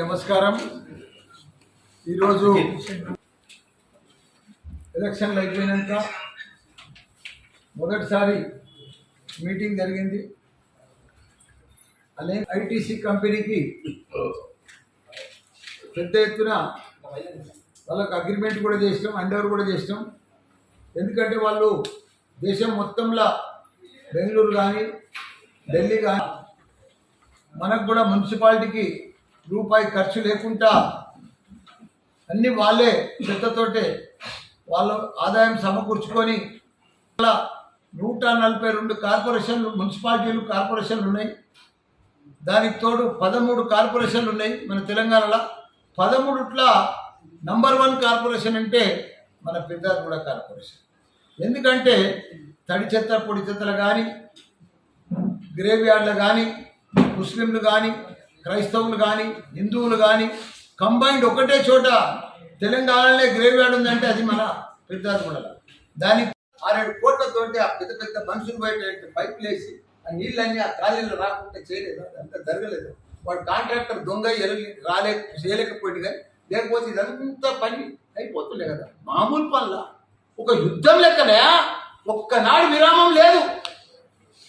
నమస్కారం. ఈరోజు ఎలక్షన్లు అయిపోయినాక మొదటిసారి మీటింగ్ జరిగింది. అనే ఐటీసీ కంపెనీకి పెద్ద ఎత్తున వాళ్ళకు అగ్రిమెంట్ కూడా చేసినాం అండర్ కూడా చేసినాం. ఎందుకంటే వాళ్ళు దేశం మొత్తంలో బెంగళూరు కానీ ఢిల్లీ కానీ మనకు కూడా మున్సిపాలిటీకి రూపాయి ఖర్చు లేకుండా అన్ని వాళ్ళే చెత్తతోటే వాళ్ళు ఆదాయం సమకూర్చుకొని అలా నూట నలభై రెండు కార్పొరేషన్లు మున్సిపాలిటీలు కార్పొరేషన్లు ఉన్నాయి. దానికి తోడు పదమూడు కార్పొరేషన్లు ఉన్నాయి మన తెలంగాణలో. పదమూడుట్ల నంబర్ వన్ కార్పొరేషన్ అంటే మన పెద్దారగూడ కార్పొరేషన్. ఎందుకంటే తడి చెత్త పొడి చెత్తలు కానీ గ్రేవ్ యార్డ్లు కానీ ముస్లింలు కానీ క్రైస్తవులు కానీ హిందువులు కానీ కంబైన్డ్ ఒకటే చోట తెలంగాణలో గ్రేవ్ యార్డ్ ఉందంటే అది మన పెద్దారగూడలో దానికి ఆరేడు కోట్లతోటి ఆ పెద్ద పెద్ద మనుషులు బయట పైపులు వేసి ఆ నీళ్ళన్నీ ఆ కాలేజీలో రాకుండా చేయలేదు అంత జరగలేదు. వాడు కాంట్రాక్టర్ దొంగ ఎరగి రాలే చేయలేకపోయింది కానీ లేకపోతే ఇదంతా పని అయిపోతుండే కదా. మామూలు పనుల. ఒక యుద్ధం లెక్కనే ఒక్కనాడు విరామం లేదు.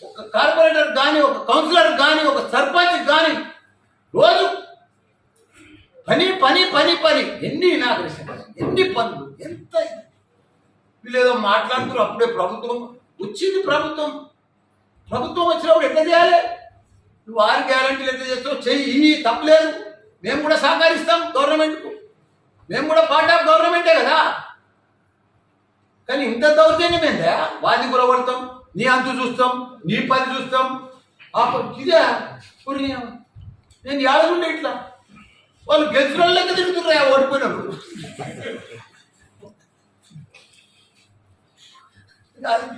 ఒక కార్పొరేటర్ కానీ ఒక కౌన్సిలర్ కానీ ఒక సర్పంచ్ కానీ రోజు పని పని పని పని. ఎన్ని ఇనాగ్రేషన్ ఎన్ని పనులు ఎంత వీళ్ళేదో మాట్లాడుతున్నారు అప్పుడే ప్రభుత్వం వచ్చింది ప్రభుత్వం. ప్రభుత్వం వచ్చినప్పుడు ఎట్లా చేయాలి? నువ్వు ఆరు గ్యారంటీలు ఎట్లా చేస్తావు? చెయ్యి తప్పలేదు మేము కూడా సహకరిస్తాం గవర్నమెంట్కు. మేము కూడా పార్ట్ ఆఫ్ గవర్నమెంటే కదా. కానీ ఇంత దౌర్జన్యం ఏందా వాది గురబడతాం నీ అంతు చూస్తాం నీ పని చూస్తాం. ఆ ఇదే పుణ్యం. నేను ఏడగుండే ఇట్లా. వాళ్ళు గెలిచిన లెక్క తిరుగుతున్నారు? ఓడిపోయినప్పుడు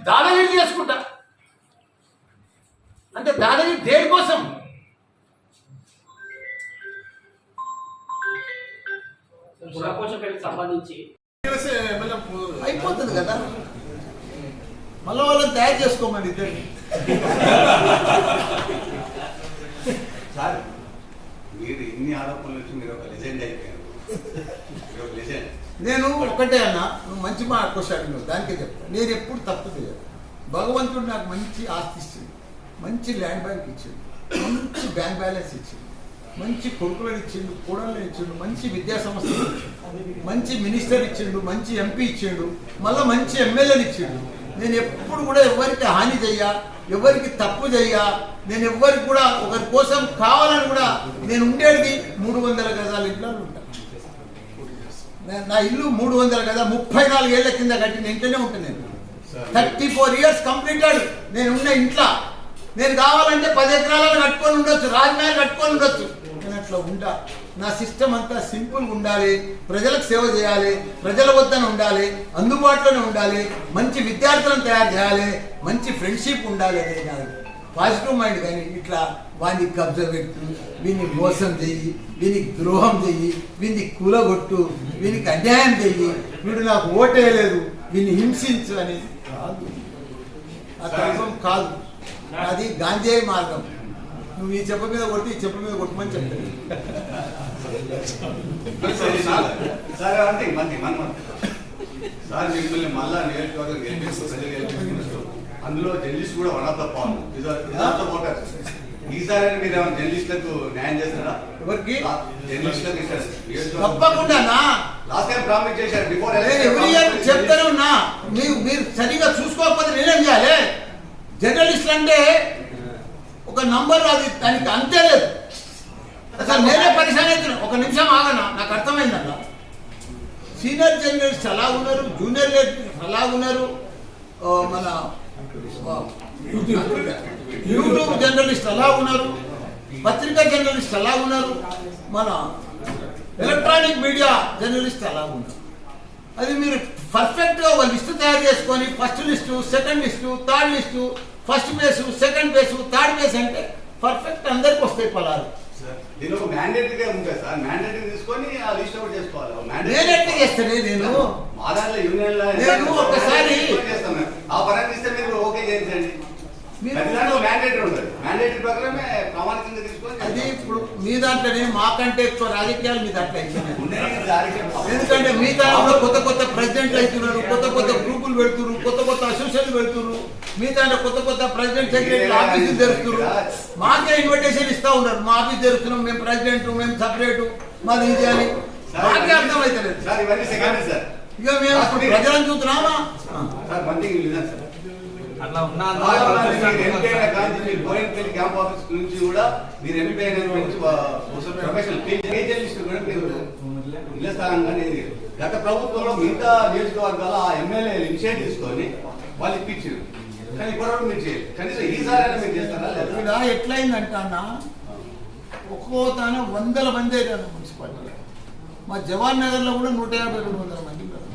దాదాగిరి చేసుకుంటా? అంటే దాదాగిరి దేనికోసం? సంబంధించి అయిపోతుంది కదా. మళ్ళీ వాళ్ళని తయారు చేసుకోమని ఇద్దరిని సార్ మీరు ఇన్ని ఆరోపణలు వచ్చి మీరు ఒక లెజెండ్ అయిపోయారు? మీరు ఒక లెజెండ్. నేను ఒకటే అన్న నువ్వు మంచి మా క్వశ్చన్ నువ్వు దానికే చెప్తాను నేను ఎప్పుడు తప్పు చేయను. భగవంతుడు నాకు మంచి ఆస్తి ఇచ్చింది. మంచి ల్యాండ్ బ్యాంక్ ఇచ్చింది. మంచి బ్యాంక్ బ్యాలెన్స్ ఇచ్చిండు మంచి కొడుకులను ఇచ్చిండు కూడలను ఇచ్చిండు మంచి విద్యా సంస్థలు ఇచ్చిండు. మంచి మినిస్టర్ ఇచ్చిండు మంచి ఎంపీ ఇచ్చిండు మళ్ళీ మంచి ఎమ్మెల్యేలు ఇచ్చిండు. నేను ఎప్పుడు కూడా ఎవరికి హాని చెయ్యా ఎవరికి తప్పు చెయ్యా నేను ఎవరికి కూడా ఒకరి కోసం కావాలని కూడా నేను ఉండేది మూడు వందల గజాల ఇంట్లో ఉంటాను నా- నా ఇల్లు మూడు వందల కదా ముప్పై నాలుగు ఏళ్ళ కింద కట్టిన ఇంట్లోనే ఉంటాను నేను. Thirty four years completed. నేను ఉన్న ఇంట్లో. నేను కావాలంటే పది ఎకరాలను కట్టుకొని ఉండొచ్చు రాజమహల్ కట్టుకొని ఉండొచ్చు. అట్లా ఉంటా నా సిస్టమ్ అంతా సింపుల్గా ఉండాలి ప్రజలకు సేవ చేయాలి ప్రజల వద్దనే ఉండాలి అందుబాటులోనే ఉండాలి మంచి విద్యార్థులను తయారు చేయాలి మంచి ఫ్రెండ్షిప్ ఉండాలి అదే కాదు. పాజిటివ్ మైండ్ కానీ ఇట్లా వాడిని కబ్జా పెట్టు వీని మోసం చెయ్యి వీనికి ద్రోహం చెయ్యి వీని కూలగొట్టు వీనికి అన్యాయం చెయ్యి వీడు నాకు ఓటేయలేదు వీని హింసించు అనేది కాదు. ఆ తత్వం కాదు. అది గాంధేయ మార్గం. నువ్వు ఈ చెప్ప మీద కొట్టి ఈ చెప్ప మీద కొట్టమని చెప్తాను సార్ అంటే మంది మన సార్ మిమ్మల్ని మళ్ళా నియోజకవర్గం గెలిపిస్తూ అందులో జర్నలిస్ట్ కూడా వన్ ఆఫ్ ద ఇదంతా ఓటర్ ఈసారి మీరు ఏమైనా జర్నలిస్టులకు న్యాయం చేస్తారా? ఎవరికి? జర్నలిస్టులకు నియోజకవర్గం- తప్పకుండా నా. లాస్ట్ టైం ప్రామిస్ చేశారు. బిఫోర్ నేను ఎవ్రీ ఇయర్ చెప్తానే మీరు సరిగా చూసుకోకపోతే నేనేం చేయాలి? జర్నలిస్ట్ అంటే ఒక నంబర్ అది దానికి అంతే లేదు. అసలు నేనే పరిశాన్ అవుతున్నాను ఒక నిమిషం ఆగనా? నాకు అర్థమైందన్న. సీనియర్ జర్నలిస్ట్ అలా ఉన్నారు జూనియర్ జర్నలిస్ట్ అలా ఉన్నారు. మన యూట్యూబ్ జర్నలిస్ట్ అలా ఉన్నారు పత్రికా జర్నలిస్ట్ అలా ఉన్నారు మన ఎలక్ట్రానిక్ మీడియా జర్నలిస్ట్ అలా ఉన్నారు. అది మీరు పర్ఫెక్ట్గా ఒక లిస్టు తయారు చేసుకొని first list second list third list first place second place third place అంటే పర్ఫెక్ట్ అందరికి వస్తాయి పొలాలు. mandatory- నేను చేస్తానే నేను. ఒకసారి- మీరు మీ దాంట్లోనే మాకంటే ఎక్కువ రాజకీయాలు మీ దాంట్లో ఎందుకంటే మీ తరంలో కొత్త కొత్త ప్రెసిడెంట్లు అవుతున్నారు కొత్త కొత్త గ్రూపులు పెడుతున్నారు కొత్త కొత్త అసోసియేషన్లు పెడుతున్నారు. మీ దాంట్లో కొత్త కొత్త ప్రెసిడెంట్ సెక్రటరీ ఆఫీసులు తెరుస్తున్నారు. మాకే ఇన్విటేషన్ ఇస్తా ఉన్నారు. మా ఆఫీస్ తెరుస్తున్నాం మేము ప్రెసిడెంట్ మేము సపరేట్ మాది ఇది అని. మాకే అర్థమైతలేదు. ఇక మేము ప్రజలను చూస్తున్నామా sir one thing listen sir అట్లా ఉన్నా మీరు ఎంపీ అయిన కాంతి మీరు బోయినపల్లి క్యాంప్ ఆఫీస్ నుంచి కూడా మీరు ఎంపీ అయిన నుంచి ప్రొఫెషనల్ ఏ జర్నలిస్ట్ కూడా మీరు ఇళ్ళ స్థానంగా నేను గత ప్రభుత్వంలో మిగతా నియోజకవర్గాల ఆ ఎమ్మెల్యేలు ఇనిషియేట్ తీసుకొని వాళ్ళు ఇప్పించారు. కానీ ఇప్పటివరకు మీరు చేయలేదు. కనీసం ఈసారి మీరు చేస్తారా లేదా? ఇక్కడ ఎట్లయిందంటే అన్న ఒక్కో తానే వందల మంది అయ్యారు మున్సిపాలిటీ మా జవహర్ నగర్లో కూడా నూట యాభై రెండు వందల మంది ఉన్నారు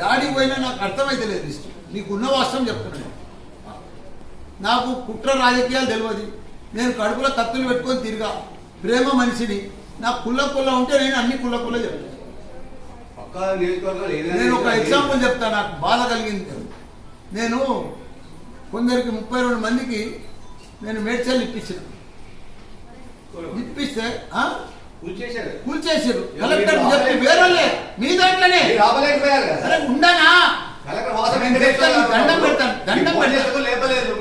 యాడికి పోయినా నాకు అర్థమైతే లేదు ఇష్టం నీకు ఉన్న వాస్తవం చెప్తున్నాను నాకు కుట్ర రాజకీయాలు తెలియదు. నేను కడుపులో కత్తులు పెట్టుకొని తిరిగా. ప్రేమ మనిషిని. నాకు కుల్ల కుల్ల ఉంటే నేను అన్ని కుల్ల కుల్ల చెప్తాను. నేను ఒక ఎగ్జాంపుల్ చెప్తా నాకు బాధ కలిగింది. నేను కొందరికి ముప్పై రెండు మందికి నేను మేడ్చల్ ఇప్పించిన. ఇప్పిస్తే కూల్చేసారు కలెక్టర్ చెప్పి వేరే మీ దాంట్లోనే. ఉండనా? దండం పెడతాను, దండం పెడతాను. లేపలేదు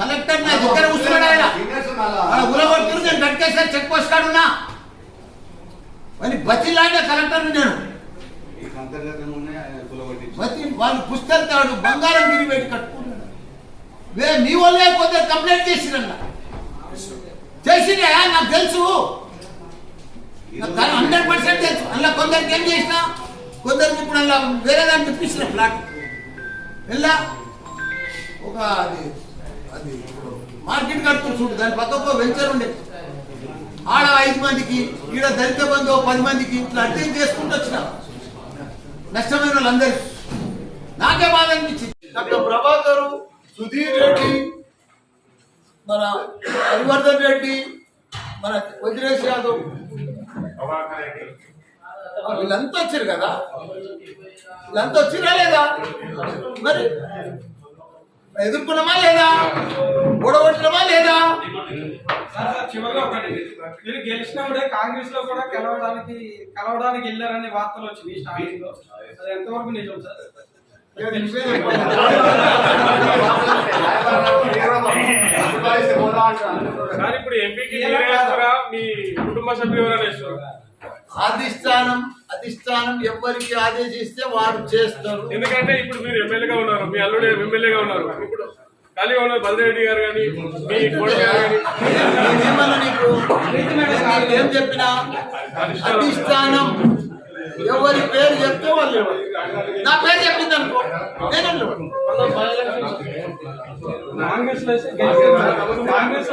కలెక్టర్ నా దగ్గర కూర్చున్నాడు ఆయన. ఆడ ఉలగొట్టుకుని నేను కట్టేసారి చెక్ పోస్ట్ కాడు ఉన్నా మరి బతిలాంటి కలెక్టర్ నేను. బతి వాళ్ళు పుస్తకాడు బంగారం గిరి పెట్టి కట్టుకున్నాడు వే మీ వాళ్ళే కొందరు కంప్లైంట్ చేసిరన్న. చేసిరా నాకు తెలుసు. హండ్రెడ్ పర్సెంట్ తెలుసు. అలా కొందరికి ఏం చేసినా? కొందరికి ఇప్పుడు అలా వేరే దాన్ని ఇప్పించిన ఫ్లాట్ వెళ్ళా. ఒక అది అది మార్కెట్ కడుతూ చూడు దాని పక్క ఒక వెంచర్ ఉండే. ఆడ ఐదు మందికి ఈడ దళిత బంధు పది మందికి ఇట్లా అర్థం చేసుకుంటూ వచ్చిన. నష్టమైన వాళ్ళందరికీ నాకే బాధ అనిపించింది. డాక్టర్ ప్రభాకర్ సుధీర్ రెడ్డి మన హరివర్ధన్ రెడ్డి మన వజ్రేష్ యాదవ్. వీళ్ళంతా వచ్చారు కదా? వీళ్ళంతా వచ్చిరా లేదా? మరి ఎదుర్కొన్నామా లేదా? ఓడగొట్టినమా లేదా? చివరిగా ఒకటి మీరు గెలిచినప్పుడే కాంగ్రెస్లో కూడా కలవడానికి కలవడానికి వెళ్ళారనే వార్తలు వచ్చినాయి స్టార్టింగ్లో అది ఎంతవరకు నిజం సార్? ఇప్పుడు ఎంపీకి మీ కుటుంబ సభ్యులు ఎవరైనా వేస్తారా? అధిష్టానం అధిష్టానం ఎవరికి ఆదేశిస్తే వారు చేస్తారు ఎందుకంటే ఇప్పుడు మీరు ఎమ్మెల్యేగా ఉన్నారు మీ అల్లుడు ఎమ్మెల్యేగా ఉన్నారు ఇప్పుడు ఖాళీగా ఉన్నారు బలరెడ్డి గారు కానీ మీ నీకు ఏం చెప్పినా అధిష్టానం ఎవరి పేరు చెప్తే వాళ్ళు. నా పేరు చెప్పింది అనుకో నేను. కాంగ్రెస్. కాంగ్రెస్